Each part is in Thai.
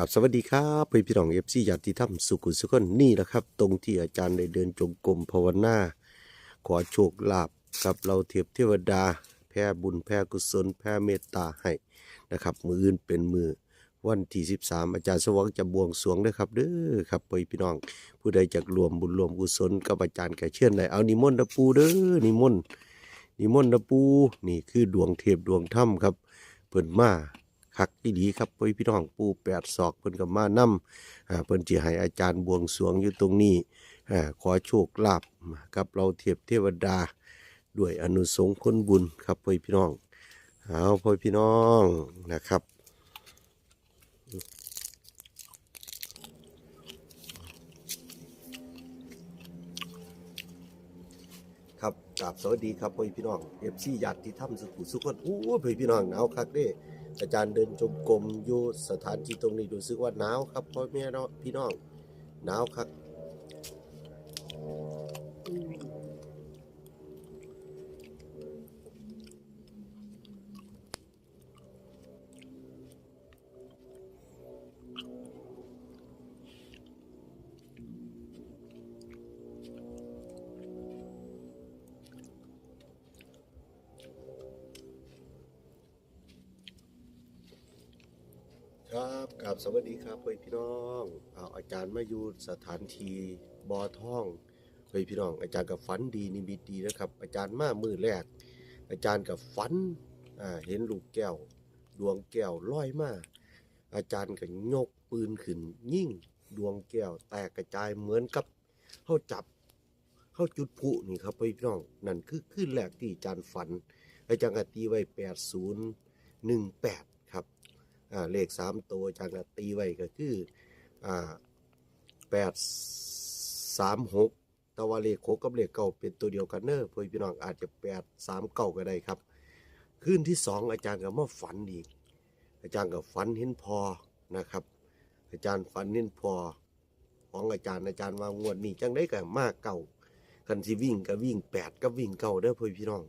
กับสวัสดีครับเพื่อนพี่น้องเอฟซีญาติธรรมสุขุสุขนนี่แหละครับ ตรงที่อาจารย์ได้เดินจงกรมภาวนาขอโชคลาภกับเราเทียบเทวดาแผ่บุญแผ่กุศลแผ่เมตตาให้นะครับ มืออื่นเป็นมือวันที่ 13 อาจารย์สวังจะบวงสรวงด้อครับเด้อครับเพื่อนพี่น้อง ผู้ใดจะรวมบุญรวมกุศลกับอาจารย์แก่เชื่อนได้เอานิมนต์นะปูเด้อนิมนต์นิมนต์นะปูนี่คือดวงเทพดวงถ้ำครับเพิ่นมา คักอีดีครับพ่อพี่น้องปูแปดศอกเพิ่นก็มานำอ่าเพิ่นสิให้อาจารย์บวงสรวงอยู่ตรงนี้ขอโชคลาภกับเราเทียบเทวดา ด้วยอนุสงฆ์คนบุญครับพ่อพี่น้องเอาพ่อพี่น้องนะครับครับกราบสวัสดีครับพ่อพี่น้องเอฟซีญาติธรรมสุขุสุขคนโอ้พ่อพี่น้องหนาวคักเด้ อาจารย์เดินชมกลมอยู่สถานที่ตรงนี้ดูซึกว่าหนาวครับพ่อแม่เนาะพี่น้องหนาวครับ ครับกราบสวัสดีครับพ่อพี่น้องเอาอาจารย์มาอยู่สถานที่บ่อท่องพ่อพี่น้อง อาจารย์กับฝันดีนิมิตดีนะครับ อาจารย์มามือแรก อาจารย์กับฝันอ่าเห็นลูกแก้ว ดวงแก้วลอยมาอาจารย์ก็ยกปืนขึ้น ยิ่งดวงแก้ว แตกกระจายเหมือนกับเข้าจับเข้าจุดพลุนี่ครับพ่อพี่น้องนั่นคือขึ้นแรกที่อาจารย์ฝัน อาจารย์ก็ตีไว้แปดศูนย์หนึ่งแปด เลขสามตัวอาจารย์ก็ตีไว้ก็คือแปดสามหกแต่ว่าเลขหกกับเลขเก้าเป็นตัวเดียวกันเนอะพ่อพี่น้องอาจจะแปดสามเก้าก็ได้ครับคืนที่สองอาจารย์ก็มาฝันอีก อาจารย์ก็ฝันเห็นพอนะครับ อาจารย์ฝันเห็นพอของอาจารย์อาจารย์ว่างวดนี้จังได้กับมากเก่าคันสิวิ่งก็วิ่งแปดก็วิ่งเก่าเด้อพ่อพี่น้อง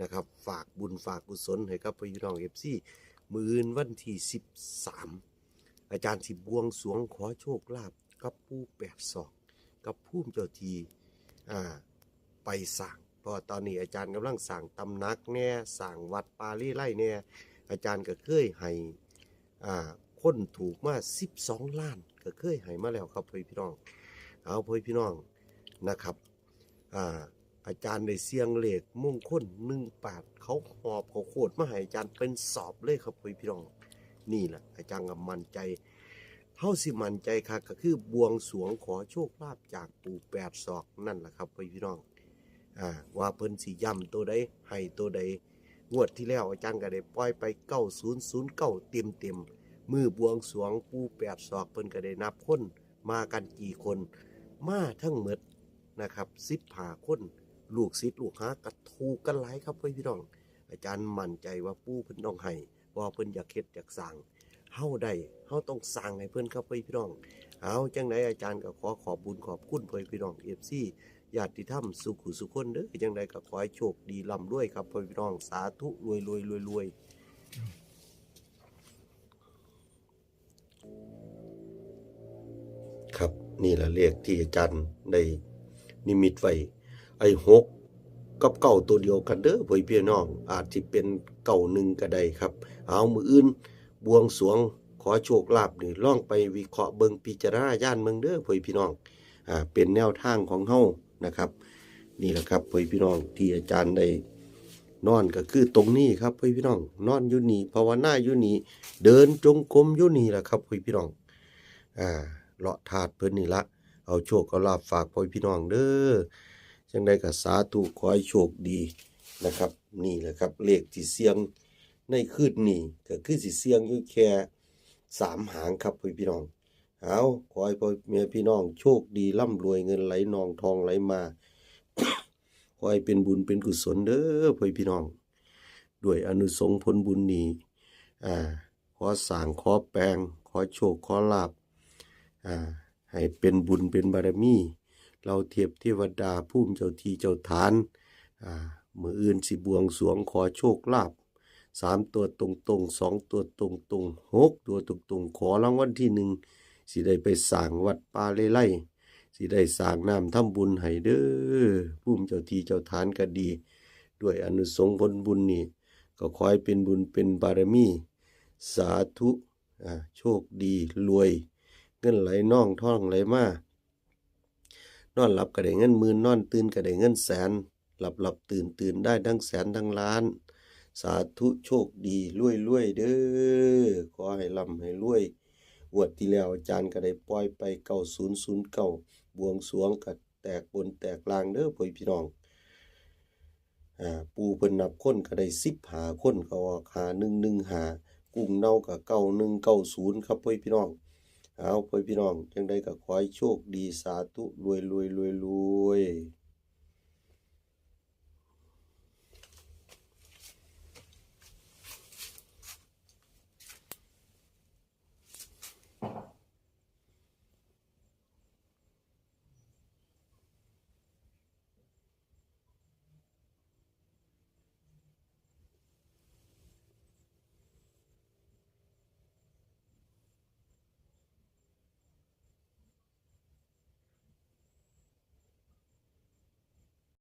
นะครับ ฝากบุญฝากกุศลให้กับพ่อพี่น้องเอฟซี มื่นวันที่สิบสามอาจารย์สิบวงสวงขอโชคลาภกับผู้แปดศอกกับผู้เจ้าทีอ่าไปสั่งเพราะตอนนี้อาจารย์กำลังสั่งตำนักแน่สั่งวัดปาลี่ไล่แน่อาจารย์ก็เคยให้อ่าคนถูกมา12ล้านก็เคยให้มาแล้วครับพี่พี่น้อง เอาพี่พี่น้องนะครับอ่า อาจารย์ได้เสียงเลขมุ่งคลหนึ่งปาดเขาหอบเขาโคตรมาให้อาจารย์เป็นสอบเลยครับพี่พี่น้องนี่แหละอาจารย์ก็มั่นใจเฮาสิมันใจค่ะก็คือบวงสรวงขอโชคลาภจากปู่แปดศอกนั่นแหละครับพี่น้องอ่าว่าเพิ่นสิย่ำตัวใดให้ตัวใดงวดที่แล้วอาจารย์ก็ได้ปล่อยไป9009เก้าเต็มเต็มมือบวงสรวงปู่แปดศอกเพิ่นก็ได้นับคนมากันกี่คนมาทั้งหมดนะครับ15คน ลูกศิษย์ลูกหากระถูกันหลายครับพี่น้อง อาจารย์มั่นใจว่าปู่เพิ่นต้องให้ว่เพิ่นอยากเฮ็ดอยากสร้างเฮาได้เฮาต้องสร้างให้เพิ่นครับพี่น้องเอาจังไดอาจารย์ก็ขอขอบบุญขอบคุณพ่อพี่น้อง FC ญาติธรรมสุขุสุขคนเด้อจังไดก็ขอให้โชคดีร่ำรวยครับพ่อพี่น้องสาธุรวยรวยรวยรวยครับนี่แหละเลขที่อาจารย์ได้นิมิตไว้ ไอ้หกกับเก่าตัวเดียวกันเด้อพ่อพี่น้อง อาจสิเป็นเก่าหนึ่งก็ได้ครับ เอามืออื่นบวงสรวงขอโชคลาภนี่ล่องไปวิเคราะห์เบิงพิจารณาย่านเมืองเด้อพ่อพี่น้องอ่าเป็นแนวทางของเฮานะครับ นี่แหละครับพ่อพี่น้องที่อาจารย์ได้นอนก็คือตรงนี้ครับพ่อพี่น้อง นอนอยู่นี่ภาวนาอยู่นี่เดินจงกรมอยู่นี่แหละครับพ่อพี่น้องอ่าเลาะถาดเพิ่นนี่ละเอาโชคเอาลาภฝากพ่อพี่น้องเด้อ จังไดก็สาธุขอให้โชคดีนะครับ นี่แหละครับเลขที่เสียงในคืนนี้ก็คือสิเสียงอยู่แค่สามหางครับพี่พี่น้องเอาขอให้พ่อแม่พี่น้องโชคดีร่ำรวยเงินไหลนองทองไหลมาขอให้เป็นบุญเป็นกุศลเด้อพ่อพี่น้อง ด้วยอนุสงผลบุญนี้อ่าขอสร้างขอแปลงขอโชคขอลาบอ่าให้เป็นบุญเป็นบารมี เราเทียบเทวดาผู้เจ้าทีเจ้าทานมืออื่นสิบวงสวงขอโชคลาภสามตัวตรงตรงสองตัวตรงตรงหกตัวตรงตรงขอรางวัลที่หนึ่งสิได้ไปสร้างวัดป่าเลไลสิได้สร้างน้ำทำบุญให้เด้อภูมิเจ้าทีเจ้าทานก็ดี ด้วยอนุสงผลบุญนี่ก็ขอให้เป็นบุญเป็นบารมี สาธุโชคดีรวย เงินไหลน่องท่องไหลมา นอนหลับก็ได้เงินหมื่นนอนตื่นก็ได้เงินแสน หลับหลับตื่นตื่นได้ทั้งแสนทั้งล้าน สาธุโชคดีรวยรวยเด้อขอให้ร่ำให้รวยวดที่แล้วอาจารย์ก็ได้ปล่อยไปเก้าศูนย์ศูนย์เก้าบวงสรวงก็แตกบนแตกลางเด้อพ่อพี่น้องอ่าปูเพิ่นนับคนก็ได้สิบหาคนก็ออกหาหนึ่งหนึ่งหากุ้งเน่าก็เก้าหนึ่งเก้าศูนย์ครับพ่อพี่น้อง เอาพ่อพี่น้องจังได้ก็ขอให้โชคดีสาธุรวยรวยรวยรวย